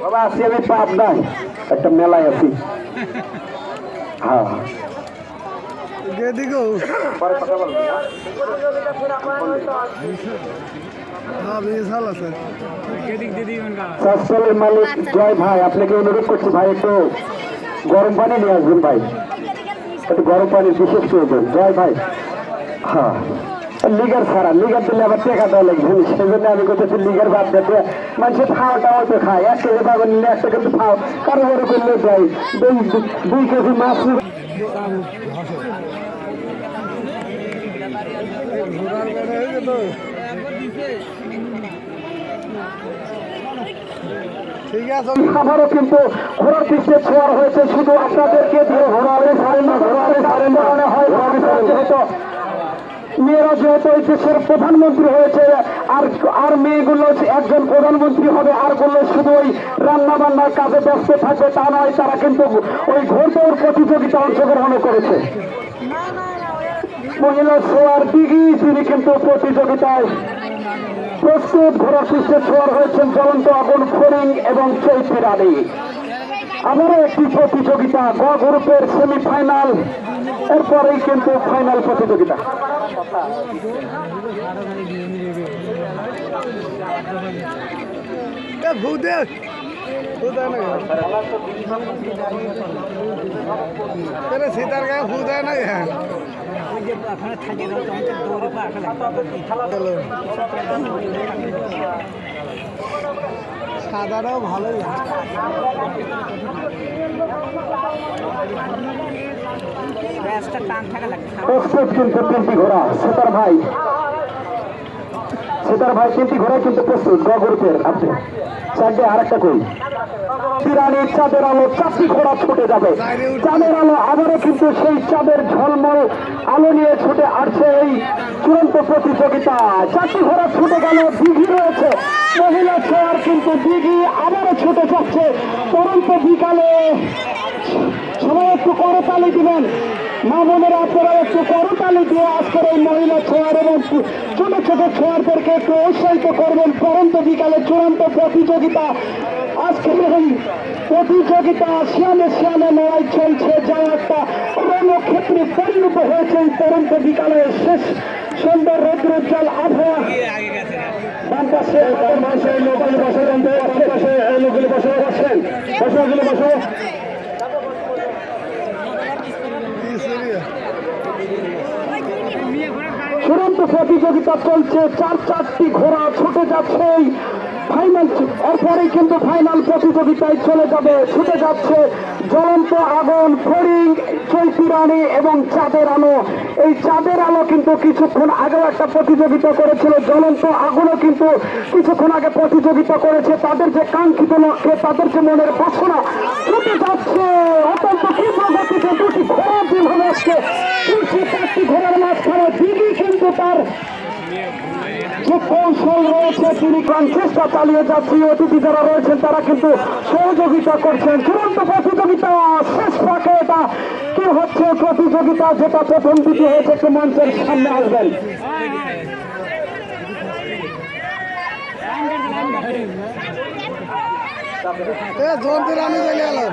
বাবা আমি পাবনায় একটা মেলায় আছি হ্যাঁ গেদিগো পরে কথা বলব বিশাল মালিক জয় ভাই আপনাকে অনুরোধ করছি ভাই একটু গরম পানি নিয়ে আসবেন ভাই। একটু গরম পানি বিশেষ প্রয়োজন। জয় ভাই। হ্যাঁ। লিগার ছাড়া, লিগার দিলে আবার টেকা দেওয়া লাগবে সেই জন্য আমি করতেছি লিগার বাদ দিতে মানুষের খাওয়া টাওয়া তো খায়, এক কেজি পাবেন নিলে একটা কিন্তু খাও কারও বড় করলে যাই দুই কেজি মাছ আবারও কিন্তু ঘোড়ার পৃষ্ঠে ছোঁয়ার হয়েছে, শুধু আপনাদেরকে ছাড়েন না ঘোড়ারে ছাড়েন না হয় ছাড়েন যেহেতু মেয়েরা যেহেতু এই দেশের প্রধানমন্ত্রী হয়েছে, আর আর মেয়েগুলো একজন প্রধানমন্ত্রী হবে, আরগুলো শুধু ওই রান্না বান্নার কাজে ব্যস্ত থাকবে তা নয়, তারা কিন্তু ওই ঘোড়দৌড় প্রতিযোগিতা অংশগ্রহণ করেছে। মহিলা ছোয়ার দিঘি, তিনি কিন্তু প্রতিযোগিতায় প্রস্তুত ঘোড়ার পৃষ্ঠে ছোয়ার হয়েছেন জ্বলন্ত আগুন ফরিং এবং চৈতি রানী আবারও একটি প্রতিযোগিতা, গ গ্রুপের সেমিফাইনাল, এরপরেই কিন্তু ফাইনাল প্রতিযোগিতা। সীতার গায়ে ভূতে না সাদাটাও ভালোই চাঁদের সেই চাঁদের ঝলমল, আলো নিয়ে ছুটে আসছে এই চূড়ান্ত প্রতিযোগিতা। চারটি ঘোড়া ছুটে গেল, দিঘি রয়েছে। মহিলা ছোয়ার কিন্তু দিঘি আবারও ছুটে যাচ্ছে। পরন্ত বিকালে সবাই একটু করতালি দিবেন। মা বোনেরা আপনারা একটু করতালি দিয়ে আজকের এই মহিলা ছোঁয়ার এবং ছোট ছোট ছোঁয়ারদেরকে একটু উৎসাহিত করবেন। পরন্ত বিকালে চূড়ান্ত প্রতিযোগিতা। আজকের এই প্রতিযোগিতা শিয়ানে শিয়ানে লড়াই চলছে। যা একটা রণক্ষেত্রে পরিণত হয়েছে এই পরন্ত বিকালের শেষ সুন্দর রৌদ্রোজ্জ্বল আবহাওয়া। বাম পাশে বাম পাশে এই লোকগুলি বসে, বাম পাশে এই লোকগুলি বসে, বসেন। বসে বসে কি সিরিয়াস চূড়ান্ত প্রতিযোগিতা চলছে। চার চারটি ঘোড়া ছুটে যাচ্ছে ফাইনাল এরপরেই কিন্তু ফাইনাল প্রতিযোগিতায় চলে যাবে। ছুটে যাচ্ছে জ্বলন্ত আগুন ফরিং চৈতি রানী এবং চাঁদের আলো। এই চাঁদের আলো কিন্তু কিছুক্ষণ আগেও একটা প্রতিযোগিতা করেছিল। জ্বলন্ত আগুনও কিন্তু কিছুক্ষণ আগে প্রতিযোগিতা করেছে। তাদের যে কাঙ্ক্ষিত লক্ষ্যে, তাদের যে মনের বাসনা ছুটে যাচ্ছে। অত্যন্ত তীব্র গতিতে দুটি যেভাবে আসছে তিনটি, চারটি ঘোড়ার মাঝখানে। কিন্তু তার যে কৌশল রয়েছে তিনি কোন চেষ্টা চালিয়ে যাচ্ছি। অতিথি যারা রয়েছেন তারা কিন্তু সহযোগিতা করছেন। চূড়ান্ত প্রতিযোগিতা, শেষ পাকে এটা কি হচ্ছে? প্রতিযোগিতা যেটা প্রথম দ্বিতীয় হয়েছে, একটু মঞ্চের সামনে আসবেন। আমি চলে এলাম